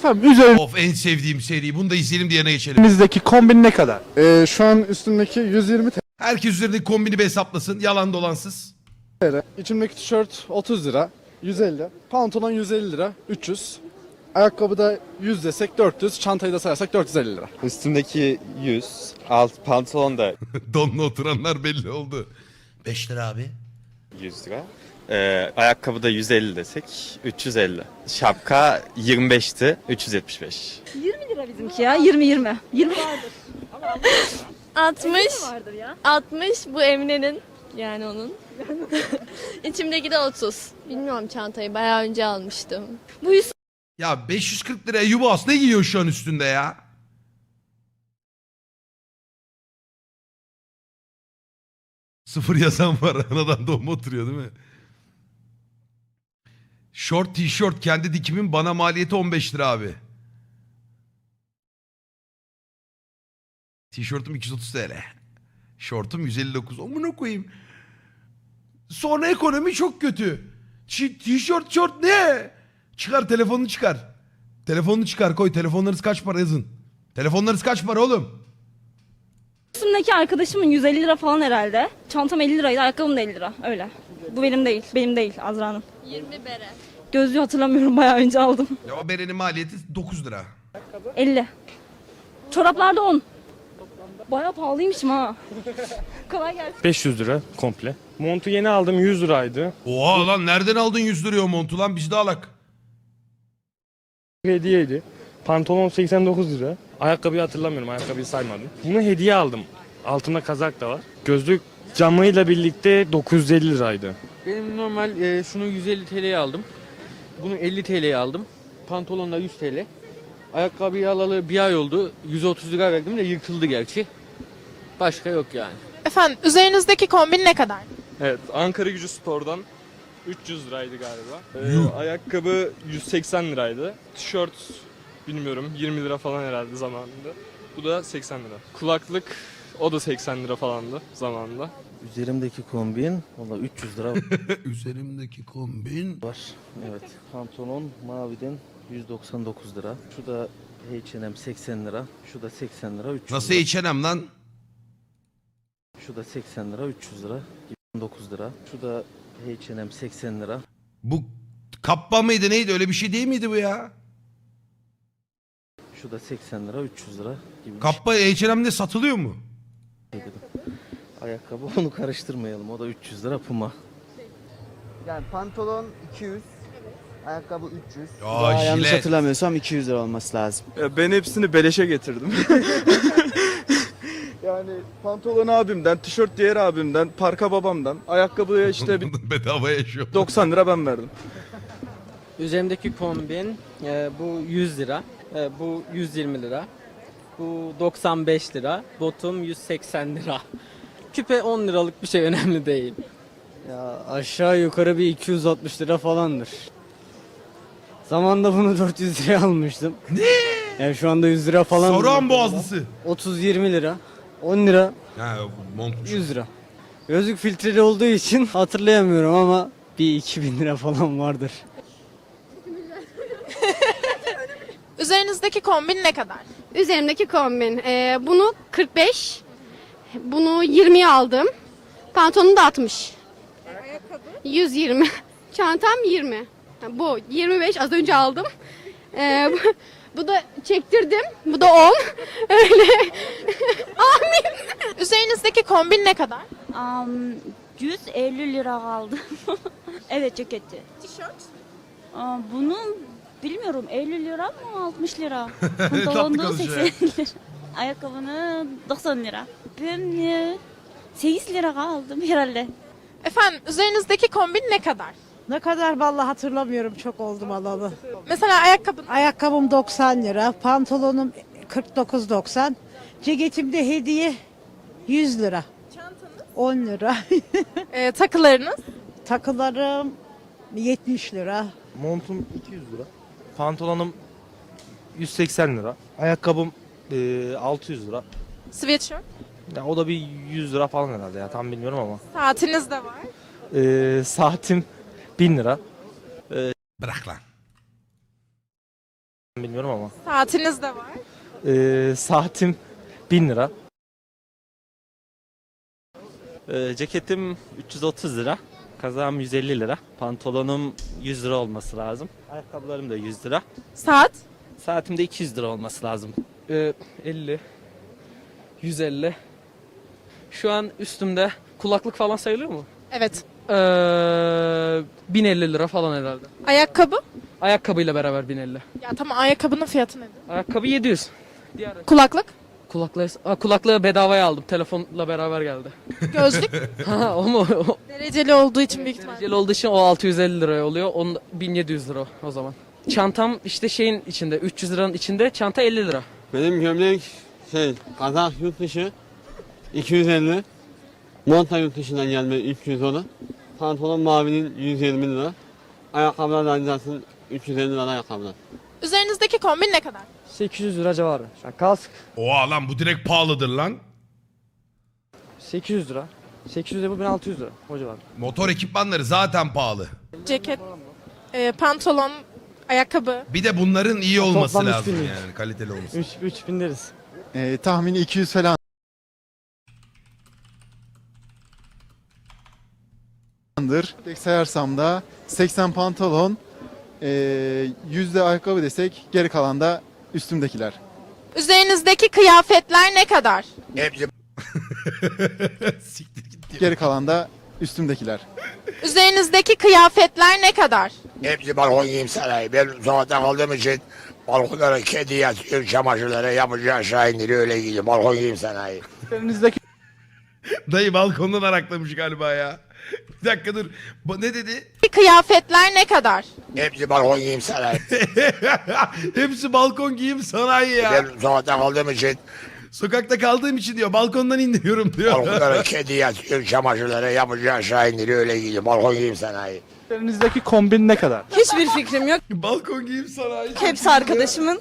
Efendim Of en sevdiğim seri. Bunu da izleyelim diğerine geçelim. kombin ne kadar? Ee, şu an üstümdeki 120 Herkes üzerindeki kombini bir hesaplasın. Yalan dolansız. TL. İçimdeki tişört 30 lira. 150. Pantolon 150 lira. 300. Ayakkabıda 100 desek 400. Çantayı da sayarsak 450 lira. Üstümdeki 100, alt pantolon da Donla oturanlar belli oldu. 5 lira abi. 100 lira. Ee, ayakkabıda 150 desek 350. Şapka 25'ti 375. 20 lira bizimki ya. 20 20. 20 vardır. 60. Vardır ya. 60 bu Emine'nin yani onun. İçimdeki de 30. Bilmiyorum çantayı bayağı önce almıştım. Bu Yusuf Ya 540 liraya Yubas ne giyiyor şu an üstünde ya? Sıfır yazan var. Anadan doğma oturuyor değil mi? Short tişört kendi dikimin bana maliyeti 15 lira abi. Tişörtüm 230 TL. Şortum 159. Amına koyayım. Sonra ekonomi çok kötü. Ç- Tişört şort ne? Çıkar telefonunu çıkar. Telefonunu çıkar koy. Telefonlarınız kaç para yazın. Telefonlarınız kaç para oğlum? Üstümdeki arkadaşımın 150 lira falan herhalde. Çantam 50 liraydı, ayakkabım da 50 lira. Öyle. Bu benim değil. Benim değil Azra'nın. 20 bere. Gözlüğü hatırlamıyorum. Bayağı önce aldım. Ya o berenin maliyeti 9 lira. 50. Çoraplarda 10. Bayağı pahalıymışım ha. Kolay gelsin. 500 lira komple. Montu yeni aldım 100 liraydı. Oha lan nereden aldın 100 liraya o montu lan biz de alak. Hediyeydi. Pantolon 89 lira. Ayakkabıyı hatırlamıyorum ayakkabıyı saymadım. Bunu hediye aldım. Altında kazak da var. Gözlük camıyla birlikte 950 liraydı. Benim normal e, şunu 150 TL'ye aldım. Bunu 50 TL'ye aldım. Pantolon da 100 TL. Ayakkabıyı alalı bir ay oldu. 130 lira verdim de yırtıldı gerçi. Başka yok yani. Efendim üzerinizdeki kombin ne kadar? Evet Ankara Gücü Spor'dan 300 liraydı galiba. Ee, ayakkabı 180 liraydı. Tişört bilmiyorum 20 lira falan herhalde zamanında. Bu da 80 lira. Kulaklık o da 80 lira falandı zamanında. Üzerimdeki kombin valla 300 lira Üzerimdeki kombin. var. Evet. Pantolon maviden 199 lira. Şu da H&M 80 lira. Şu da 80 lira 300 Nasıl lira. H&M lan? Şu da 80 lira 300 lira. 9 lira. Şu da H&M 80 lira. Bu kappa mıydı neydi öyle bir şey değil miydi bu ya? Şu da 80 lira 300 lira gibi bir Kappa H&M'de satılıyor mu? Dedim. Ayakkabı onu karıştırmayalım. O da 300 lira Puma. Yani pantolon 200, ayakkabı 300. Ya yanlış jilet. hatırlamıyorsam 200 lira olması lazım. Ben hepsini beleşe getirdim. yani pantolon abimden, tişört diğer abimden, parka babamdan, ayakkabıya işte bir Bedava yaşıyor. 90 lira ben verdim. Üzerimdeki kombin e, bu 100 lira. E, bu 120 lira. Bu 95 lira. Botum 180 lira. Küpe 10 liralık bir şey önemli değil. Ya aşağı yukarı bir 260 lira falandır. Zamanında bunu 400 liraya almıştım. Ne? Yani şu anda 100 lira falan. Saruhan boğazlısı. 30-20 lira. 10 lira, Ha montmuş. 100 lira. Gözlük filtreli olduğu için hatırlayamıyorum ama bir 2000 lira falan vardır. Üzerinizdeki kombin ne kadar? Üzerimdeki kombin. Ee, bunu 45. Bunu 20'ye aldım. Pantolonu da 60. Ayakkabı? 120. Çantam 20. Ha, Bu 25 az önce aldım. Ee, bu, bu da çektirdim. Bu da 10. Öyle. Üzerinizdeki kombin ne kadar? Um, 150 lira aldım. evet ceketi. Tişört. Aa, bunu bilmiyorum 50 lira mı 60 lira. Pantolonu konuşuyor. 80 lira. Ayakkabını 90 lira. Ben e, 8 lira aldım herhalde. Efendim üzerinizdeki kombin ne kadar? Ne kadar vallahi hatırlamıyorum çok oldum alalı. Mesela ayakkabın Ayakkabım 90 lira, pantolonum 49.90, ceketim de hediye 100 lira. Çantanız? 10 lira. e, takılarınız. Takılarım 70 lira. Montum 200 lira. Pantolonum 180 lira. Ayakkabım eee, 600 lira. Sweatshirt. Ya o da bir 100 lira falan herhalde ya tam bilmiyorum ama. Saatiniz de var. Eee, saatim 1000 lira. Bırak lan. Bilmiyorum ama. Saatiniz de var. Ee, saatim 1000 lira. Ee, ceketim 330 lira. Kazağım 150 lira. Pantolonum 100 lira olması lazım. Ayakkabılarım da 100 lira. Saat. Saatim de 200 lira olması lazım. 50, 150. Şu an üstümde kulaklık falan sayılıyor mu? Evet. Ee, 1050 lira falan herhalde. Ayakkabı. Ayakkabıyla beraber 1050. Ya tamam ayakkabının fiyatı nedir? Ayakkabı 700. Diğer Kulaklık. Kulaklığı, Aa, kulaklığı bedavaya aldım. Telefonla beraber geldi. Gözlük. Ha o mu? O, Dereceli olduğu için büyük ihtimalle. Dereceli olduğu için o 650 liraya oluyor. Onun 1700 lira o zaman. Çantam işte şeyin içinde 300 liranın içinde çanta 50 lira. Benim gömlek şey kazak yurt dışı 250. Monta yurt dışından gelme 310. Pantolon mavinin 120 lira. Ayakkabılar da aynı 350 lira ayakkabılar. Üzerinizdeki kombin ne kadar? 800 lira civarı. Yani kask Oha lan bu direkt pahalıdır lan. 800 lira. 800 lira bu 1600 lira o civar. Motor ekipmanları zaten pahalı. Ceket, e, pantolon, ayakkabı. Bir de bunların iyi olması Toplam lazım 3000 yani kaliteli olması. 3 3000 deriz. Ee, tahmini 200 falan. Tek sayarsam da 80 pantolon, ee, 100 de ayakkabı desek geri kalan da üstümdekiler. Üzerinizdeki kıyafetler ne kadar? Siktir git diyor. Geri kalan da üstümdekiler. Üzerinizdeki kıyafetler ne kadar? Hepsi balkon giyim sanayi. Ben sokakta kaldığım için balkonlara kedi yatıyor, çamaşırlara yapıcı aşağı indiriyor öyle gidiyor. Balkon giyim sanayi. Üzerinizdeki Dayı balkondan araklamış galiba ya. Bir dakika dur. Bu- Ne dedi? Kıyafetler ne kadar? Hepsi balkon giyim sanayi. Hepsi balkon giyim sanayi ya. Ben sokakta kaldığım için Sokakta kaldığım için diyor balkondan indiriyorum diyor. balkonlara kedi yatıyor, çamaşırlara yapıcı aşağı indiriyor öyle gidiyor. Balkon giyim sanayi. üzerinizdeki kombin ne kadar? Hiçbir fikrim yok. balkon giyim sanayi. Hepsi arkadaşımın.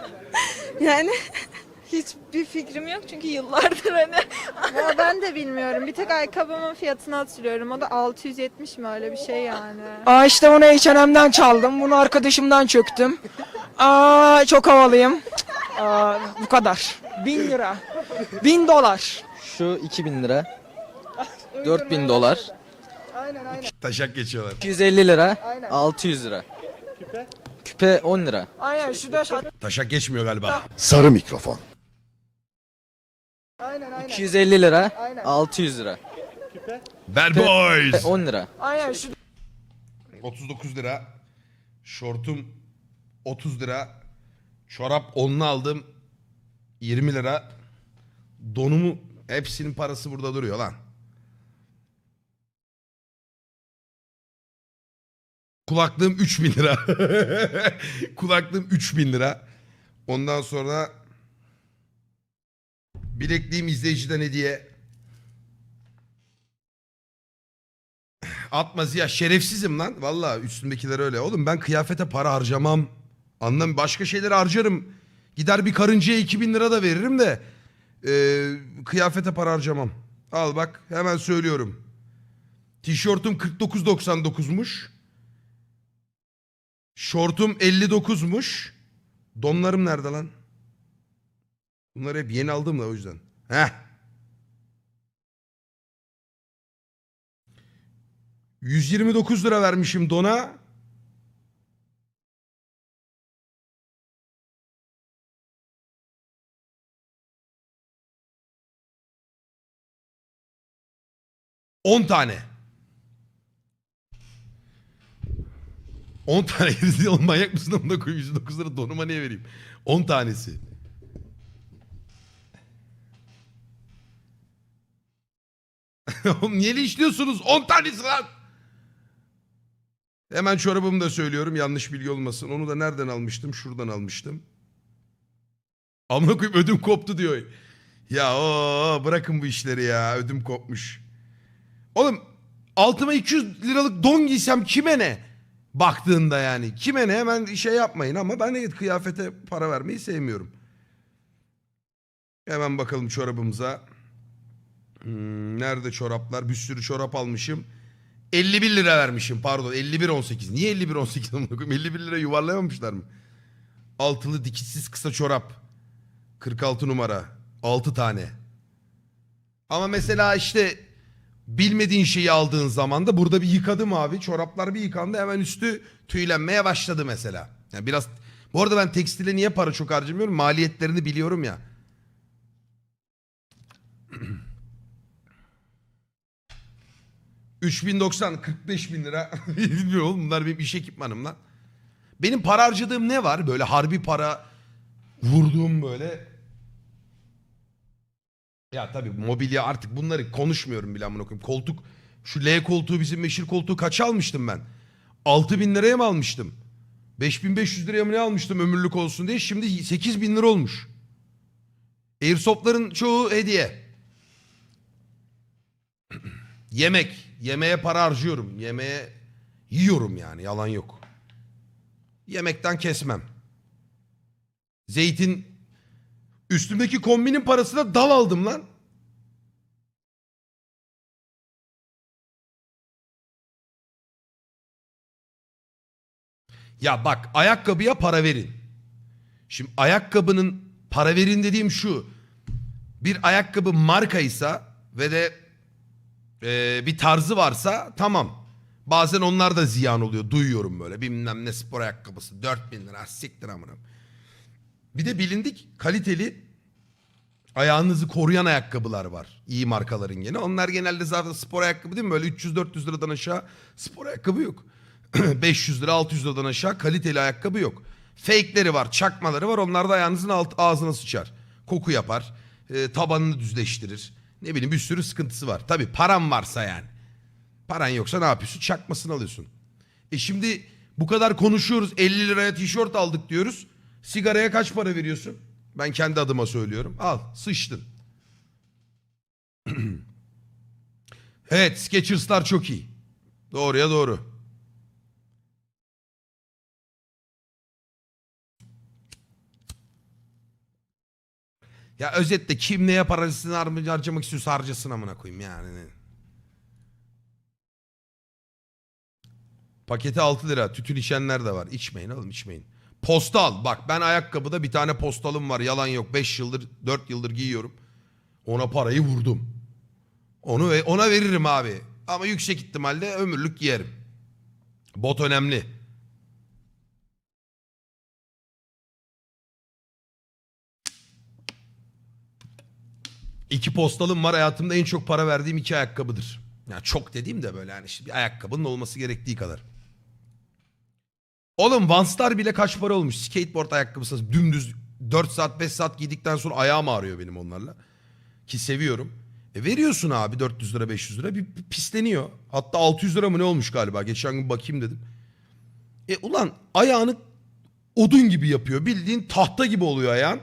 yani hiçbir fikrim yok çünkü yıllardır hani. ben de bilmiyorum. Bir tek ayakkabımın fiyatını hatırlıyorum. O da 670 mi öyle bir şey yani. Aa işte onu H&M'den çaldım. Bunu arkadaşımdan çöktüm. Aa çok havalıyım. Aa, bu kadar. 1000 lira. 1000 dolar. Şu 2000 lira. 4000 dolar. Taşak geçiyorlar. 250 lira. 600 lira. Küpe 10 lira. Aynen şu da Taşak geçmiyor galiba. Sarı mikrofon. 250 lira. 600 lira. Bad boys. 10 lira. Aynen şu 39 lira. Şortum 30 lira. Çorap onlu aldım. 20 lira. Donumu hepsinin parası burada duruyor lan. Kulaklığım 3000 lira. Kulaklığım 3000 lira. Ondan sonra bilekliğim izleyiciden hediye. Atmaz ya şerefsizim lan. Valla üstümdekiler öyle. Oğlum ben kıyafete para harcamam. Anlam başka şeyleri harcarım. Gider bir karıncaya 2000 lira da veririm de e, kıyafete para harcamam. Al bak hemen söylüyorum. Tişörtüm 49.99'muş. Şortum 59'muş. Donlarım nerede lan? Bunları hep yeni aldım da o yüzden. Heh. 129 lira vermişim dona. On tane. 10 tane oğlum manyak mısın amına koyayım 109 lira donuma niye vereyim? 10 tanesi. Oğlum niye işliyorsunuz? 10 tanesi lan. Hemen çorabımı da söylüyorum yanlış bilgi olmasın. Onu da nereden almıştım? Şuradan almıştım. Amına koyayım ödüm koptu diyor. Ya o bırakın bu işleri ya ödüm kopmuş. Oğlum altıma 200 liralık don giysem kime ne? Baktığında yani. Kime ne hemen şey yapmayın ama ben de kıyafete para vermeyi sevmiyorum. Hemen bakalım çorabımıza. Hmm, nerede çoraplar? Bir sürü çorap almışım. 51 lira vermişim pardon 51.18. Niye 51.18 amına koyayım? 51 lira yuvarlayamamışlar mı? Altılı dikişsiz kısa çorap. 46 numara. 6 tane. Ama mesela işte bilmediğin şeyi aldığın zaman da burada bir yıkadım abi. Çoraplar bir yıkandı hemen üstü tüylenmeye başladı mesela. Yani biraz bu arada ben tekstile niye para çok harcamıyorum? Maliyetlerini biliyorum ya. ...3090, 45 bin lira. Bilmiyorum oğlum bunlar benim iş ekipmanım lan. Benim para harcadığım ne var? Böyle harbi para vurduğum böyle... Ya tabii mobilya artık bunları konuşmuyorum bile amına koyayım. Koltuk, şu L koltuğu bizim meşhur koltuğu kaça almıştım ben? 6 bin liraya mı almıştım? 5500 liraya mı ne almıştım ömürlük olsun diye. Şimdi 8 bin lira olmuş. Airsoft'ların çoğu hediye. Yemek. Yemeğe para harcıyorum. Yemeğe yiyorum yani yalan yok. Yemekten kesmem. Zeytin üstümdeki kombinin parasına dal aldım lan. Ya bak ayakkabıya para verin. Şimdi ayakkabının para verin dediğim şu. Bir ayakkabı markaysa ve de e, bir tarzı varsa tamam. Bazen onlar da ziyan oluyor. Duyuyorum böyle. Bilmem ne spor ayakkabısı. 4000 lira. Siktir amına. Bir de bilindik kaliteli ayağınızı koruyan ayakkabılar var. İyi markaların gene. Onlar genelde zaten spor ayakkabı değil mi? Böyle 300-400 liradan aşağı spor ayakkabı yok. 500 lira 600 liradan aşağı kaliteli ayakkabı yok. Fake'leri var, çakmaları var. Onlar da ayağınızın alt, ağzına sıçar. Koku yapar. e, tabanını düzleştirir. Ne bileyim bir sürü sıkıntısı var. Tabii param varsa yani. Paran yoksa ne yapıyorsun? Çakmasını alıyorsun. E şimdi bu kadar konuşuyoruz. 50 liraya tişört aldık diyoruz. Sigaraya kaç para veriyorsun? Ben kendi adıma söylüyorum. Al sıçtın. evet Skechers'lar çok iyi. Doğruya doğru. Ya özetle kim neye parasını har- harcamak istiyorsa harcasın amına koyayım yani. Paketi 6 lira. Tütün içenler de var. İçmeyin oğlum içmeyin. Postal. Bak ben ayakkabıda bir tane postalım var. Yalan yok. 5 yıldır 4 yıldır giyiyorum. Ona parayı vurdum. Onu ve ona veririm abi. Ama yüksek ihtimalle ömürlük giyerim. Bot önemli. İki postalım var. Hayatımda en çok para verdiğim iki ayakkabıdır. Ya çok dediğim de böyle yani işte bir ayakkabının olması gerektiği kadar. Oğlum Vanstar bile kaç para olmuş? Skateboard ayakkabısı dümdüz 4 saat 5 saat giydikten sonra ayağım ağrıyor benim onlarla. Ki seviyorum. E veriyorsun abi 400 lira 500 lira bir, bir pisleniyor. Hatta 600 lira mı ne olmuş galiba. Geçen gün bakayım dedim. E ulan ayağını odun gibi yapıyor. Bildiğin tahta gibi oluyor ayağın.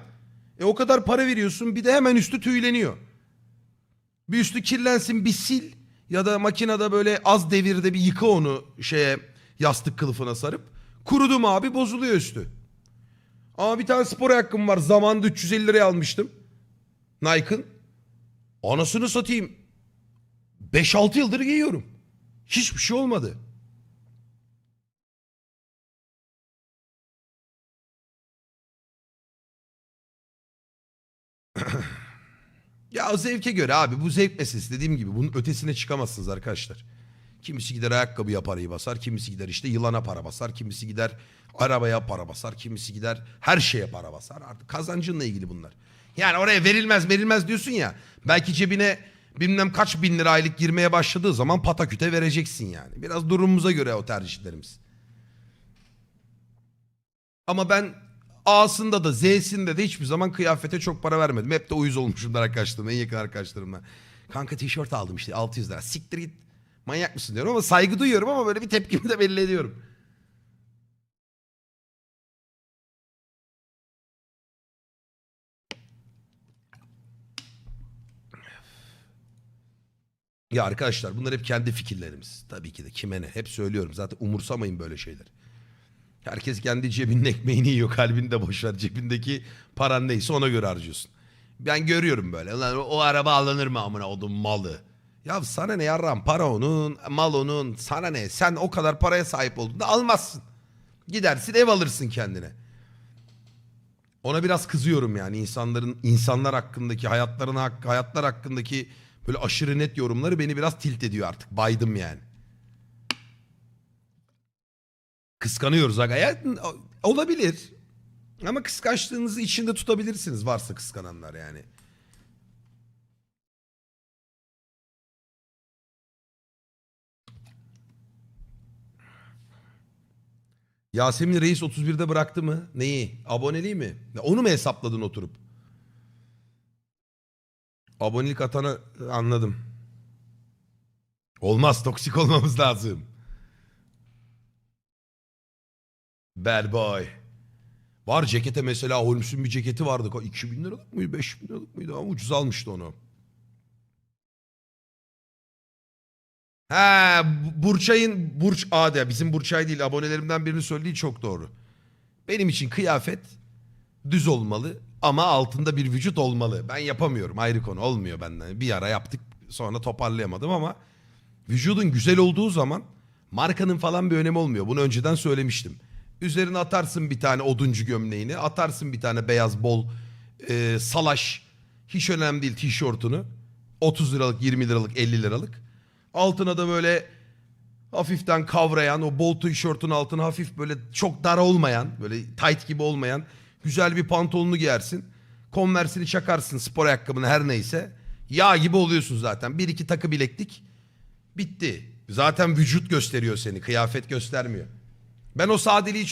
E o kadar para veriyorsun bir de hemen üstü tüyleniyor. Bir üstü kirlensin bir sil ya da makinede böyle az devirde bir yıka onu şeye yastık kılıfına sarıp. Kurudum abi bozuluyor üstü. Ama bir tane spor ayakkabım var zamanında 350 liraya almıştım. Nike'ın. Anasını satayım. 5-6 yıldır giyiyorum. Hiçbir şey olmadı. Ya zevke göre abi bu zevk meselesi dediğim gibi bunun ötesine çıkamazsınız arkadaşlar. Kimisi gider ayakkabıya parayı basar, kimisi gider işte yılana para basar, kimisi gider arabaya para basar, kimisi gider her şeye para basar. Artık kazancınla ilgili bunlar. Yani oraya verilmez verilmez diyorsun ya. Belki cebine bilmem kaç bin lira aylık girmeye başladığı zaman pataküte vereceksin yani. Biraz durumumuza göre o tercihlerimiz. Ama ben A'sında da Z'sinde de hiçbir zaman kıyafete çok para vermedim. Hep de uyuz olmuşumdur arkadaşlarım, en yakın arkadaşlarımla. Kanka tişört aldım işte 600 lira. Siktir git. Manyak mısın diyorum ama saygı duyuyorum ama böyle bir tepkimi de belli ediyorum. Ya arkadaşlar bunlar hep kendi fikirlerimiz. Tabii ki de kime ne. Hep söylüyorum. Zaten umursamayın böyle şeyler. Herkes kendi cebinin ekmeğini yiyor. Kalbini de boş ver. Cebindeki paran neyse ona göre harcıyorsun. Ben görüyorum böyle. Lan o araba alınır mı amına odun malı. Ya sana ne yarram para onun, mal onun, sana ne? Sen o kadar paraya sahip olduğunda almazsın. Gidersin ev alırsın kendine. Ona biraz kızıyorum yani insanların insanlar hakkındaki hayatlarına hayatlar hakkındaki böyle aşırı net yorumları beni biraz tilt ediyor artık. Baydım yani. Kıskanıyoruz aga. Olabilir. Ama kıskançlığınızı içinde tutabilirsiniz varsa kıskananlar yani. Yasemin Reis 31'de bıraktı mı? Neyi? Aboneliği mi? Onu mu hesapladın oturup? Abonelik atanı anladım. Olmaz toksik olmamız lazım. Bad boy. Var cekete mesela Holmes'un bir ceketi vardı. 2000 liralık mıydı 5000 liralık mıydı ama ucuz almıştı onu. Ha Burçay'ın Burç A'da bizim Burçay değil abonelerimden birinin söylediği çok doğru. Benim için kıyafet düz olmalı ama altında bir vücut olmalı. Ben yapamıyorum ayrı konu olmuyor benden. Bir ara yaptık sonra toparlayamadım ama vücudun güzel olduğu zaman markanın falan bir önemi olmuyor. Bunu önceden söylemiştim. Üzerine atarsın bir tane oduncu gömleğini, atarsın bir tane beyaz bol e, salaş, hiç önemli değil tişörtünü. 30 liralık, 20 liralık, 50 liralık. Altına da böyle hafiften kavrayan o bol tişörtün altına hafif böyle çok dar olmayan, böyle tight gibi olmayan güzel bir pantolonunu giyersin. Converse'ini çakarsın spor ayakkabını her neyse. Yağ gibi oluyorsun zaten. Bir iki takı bileklik bitti. Zaten vücut gösteriyor seni, kıyafet göstermiyor. Ben o sadeliği